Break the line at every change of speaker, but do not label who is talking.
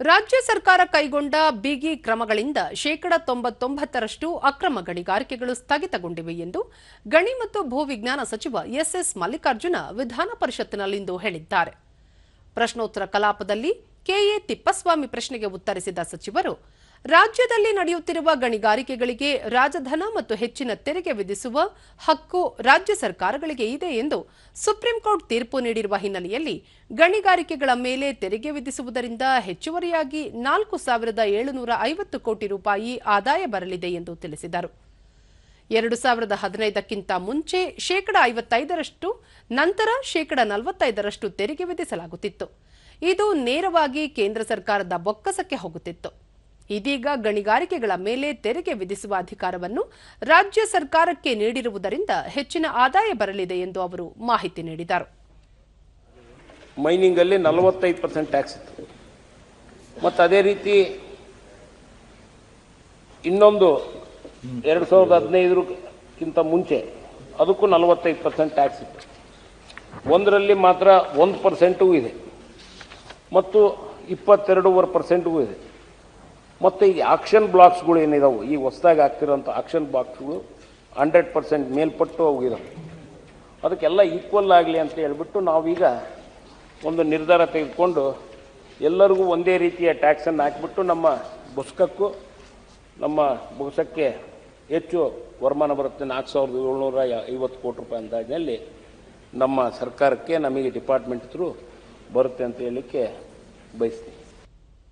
ರಾಜ್ಯ ಸರ್ಕಾರ ಕೈಗೊಂಡ ಬಿಗಿ ಕ್ರಮಗಳಿಂದ ಶೇಕಡ ತೊಂಬತ್ತೊಂಬತ್ತರಷ್ಟು ಅಕ್ರಮ ಗಣಿಗಾರಿಕೆಗಳು ಸ್ಥಗಿತಗೊಂಡಿವೆ ಎಂದು ಗಣಿ ಮತ್ತು ಭೂವಿಜ್ಞಾನ ಸಚಿವ ಎಸ್ಎಸ್ ಮಲ್ಲಿಕಾರ್ಜುನ ವಿಧಾನ ಪರಿಷತ್ತಿನಲ್ಲಿಂದು ಹೇಳಿದ್ದಾರೆ. ಪ್ರಶ್ನೋತ್ತರ ಕಲಾಪದಲ್ಲಿ ಕೆಎ ತಿಪ್ಪಸ್ವಾಮಿ ಪ್ರಶ್ನೆಗೆ ಉತ್ತರಿಸಿದ ಸಚಿವರು ರಾಜ್ಯದಲ್ಲಿ ನಡೆಯುತ್ತಿರುವ ಗಣಿಗಾರಿಕೆಗಳಿಗೆ ರಾಜಧನ ಮತ್ತು ಹೆಚ್ಚಿನ ತೆರಿಗೆ ವಿಧಿಸುವ ಹಕ್ಕು ರಾಜ್ಯ ಸರ್ಕಾರಗಳಿಗೆ ಇದೆ ಎಂದು ಸುಪ್ರೀಂ ಕೋರ್ಟ್ ತೀರ್ಪು ನೀಡಿರುವ ಹಿನ್ನೆಲೆಯಲ್ಲಿ ಗಣಿಗಾರಿಕೆಗಳ ಮೇಲೆ ತೆರಿಗೆ ವಿಧಿಸುವುದರಿಂದ ಹೆಚ್ಚುವರಿಯಾಗಿ ನಾಲ್ಕು ಸಾವಿರದ ಏಳುನೂರ ಐವತ್ತು ಕೋಟಿ ರೂಪಾಯಿ ಆದಾಯ ಬರಲಿದೆ ಎಂದು ತಿಳಿಸಿದರು. ಎರಡು ಸಾವಿರದ ಹದಿನೈದಕ್ಕಿಂತ ಮುಂಚೆ ಶೇಕಡ ಐವತ್ತೈದರಷ್ಟು, ನಂತರ ಶೇಕಡ ನಲವತ್ತೈದರಷ್ಟು ತೆರಿಗೆ ವಿಧಿಸಲಾಗುತ್ತಿತ್ತು. ಇದು ನೇರವಾಗಿ ಕೇಂದ್ರ ಸರ್ಕಾರದ ಬೊಕ್ಕಸಕ್ಕೆ ಹೋಗುತ್ತಿತ್ತು. ಇದೀಗ ಗಣಿಗಾರಿಕೆಗಳ ಮೇಲೆ ತೆರಿಗೆ ವಿಧಿಸುವ ಅಧಿಕಾರವನ್ನು ರಾಜ್ಯ ಸರ್ಕಾರಕ್ಕೆ ನೀಡಿರುವುದರಿಂದ ಹೆಚ್ಚಿನ ಆದಾಯ ಬರಲಿದೆ ಎಂದು ಅವರು ಮಾಹಿತಿ ನೀಡಿದರು.
ಮೈನಿಂಗಲ್ಲಿ ನಲವತ್ತೈದು ಪರ್ಸೆಂಟ್ ಟ್ಯಾಕ್ಸ್ ಇತ್ತು. ಮತ್ತು ಅದೇ ರೀತಿ ಇನ್ನೊಂದು ಎರಡು ಸಾವಿರದ ಹದಿನೈದರಕ್ಕಿಂತ ಮುಂಚೆ ಅದಕ್ಕೂ ನಲವತ್ತೈದು ಪರ್ಸೆಂಟ್ ಟ್ಯಾಕ್ಸ್ ಇತ್ತು. ಒಂದರಲ್ಲಿ ಮಾತ್ರ ಒಂದು ಪರ್ಸೆಂಟೂ ಇದೆ. ಮತ್ತು ಇಪ್ಪತ್ತೆರಡೂವರೆ ಪರ್ಸೆಂಟ್ಗೂ ಇದೆ. ಮತ್ತು ಈ ಆಕ್ಷನ್ ಬ್ಲಾಕ್ಸ್ಗಳು ಏನಿದಾವೆ? ಈ ಹೊಸದಾಗಿ ಆಗ್ತಿರೋಂಥ ಆಕ್ಷನ್ ಬ್ಲಾಕ್ಸ್ಗಳು ಹಂಡ್ರೆಡ್ ಪರ್ಸೆಂಟ್ ಮೇಲ್ಪಟ್ಟು ಅವು ಅದಕ್ಕೆಲ್ಲ ಈಕ್ವಲ್ ಆಗಲಿ ಅಂತ ಹೇಳಿಬಿಟ್ಟು ನಾವೀಗ ಒಂದು ನಿರ್ಧಾರ ತೆಗೆದುಕೊಂಡು ಎಲ್ಲರಿಗೂ ಒಂದೇ ರೀತಿಯ ಟ್ಯಾಕ್ಸನ್ನು ಹಾಕಿಬಿಟ್ಟು ನಮ್ಮ ಬುಸ್ಕಕ್ಕೂ ನಮ್ಮ ಬುಸಕ್ಕೆ ಹೆಚ್ಚು ವರಮಾನ ಬರುತ್ತೆ. ನಾಲ್ಕು ಸಾವಿರದ ಏಳ್ನೂರ ಐವತ್ತು ಕೋಟಿ ರೂಪಾಯಿ ಅಂದಾಜಿನಲ್ಲಿ ನಮ್ಮ ಸರ್ಕಾರಕ್ಕೆ, ನಮಗೆ ಡಿಪಾರ್ಟ್ಮೆಂಟ್ ಥ್ರೂ ಬರುತ್ತೆ ಅಂತ ಹೇಳಲಿಕ್ಕೆ ಬಯಸ್ತೀನಿ.